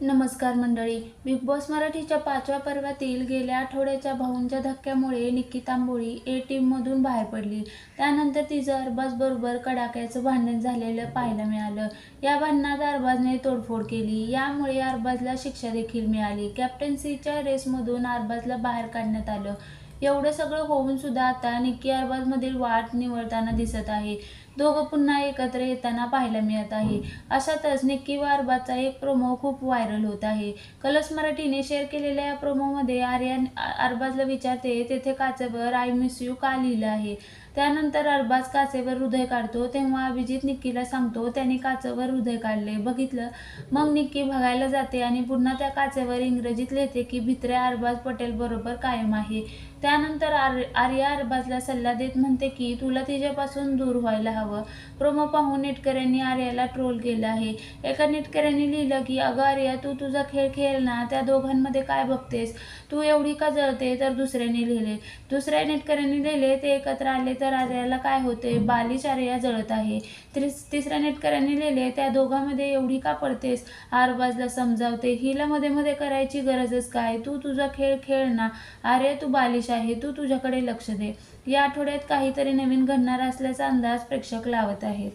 नमस्कार मंडळी big boss मराठीच्या पाचव्या पर्वातील गेल्या आठवड्याच्या भाऊंच्या धक्क्यामुळे निक्की तांबोळी ए टीममधून बाहेर पडली. त्यानंतर तिचं अरबाजबरोबर कडाक्याचं भांडण झालेलं पाहायला मिळालं. या भांडणात अरबाजने तोडफोड केली. यामुळे अरबाजला शिक्षा देखील मिळाली. कॅप्टन्सीच्या रेसमधून अरबाजला बाहेर काढण्यात आलं. एवढं सगळं होऊन सुद्धा आता निक्की अरबाजमधील वाट निवडताना दिसत आहे. दोघं पुन्हा एकत्र येताना पाहायला मिळत आहे. अशातच निक्की व अरबाजचा एक प्रोमो खूप व्हायरल होत आहे. कलर्स मराठीने शेअर केलेल्या या प्रोमोमध्ये आर्यन अरबाजला विचारते तेथे काचेवर आय मिस यू का लिहिलं आहे? त्यानंतर अरबाज काचेवर हृदय काढतो. तेव्हा अभिजित निक्कीला सांगतो त्याने काचेवर हृदय काढले बघितलं. मग निक्की बघायला जाते आणि पुन्हा त्या काचेवर इंग्रजीत लिहिते की भित्र्या अरबाज पटेल बरोबर कायम आहे. त्यानंतर आर आर्या अरबाजला सल्ला देत म्हणते की तुला तिच्यापासून दूर व्हायला हवं. प्रोमो पाहून नेटकऱ्यांनी आर्याला ट्रोल केलं आहे. एका नेटकऱ्यांनी लिहिलं की अगं आर्या तू तुझा खेळ खेळ ना त्या दोघांमध्ये काय बघतेस? तू एवढी का जळते? तर दुसऱ्याने लिहिले. दुसऱ्या नेटकऱ्यांनी लिहिले ते एकत्र आले तर आर्याला काय होते बालिश आर्या जळत आहे. तिसऱ्या नेटकऱ्यांनी लिहिले त्या दोघांमध्ये एवढी का पडतेस? आरबाजला समजावते. हिला मध्ये मध्ये करायची गरजच काय? तू तुझा खेळ खेळ ना. आर्या तू बालिश आहे. तू तुझ्याकडे लक्ष दे. या आठवड्यात काहीतरी नवीन घडणार असल्याचा अंदाज प्रेक्षक लावत आहेत.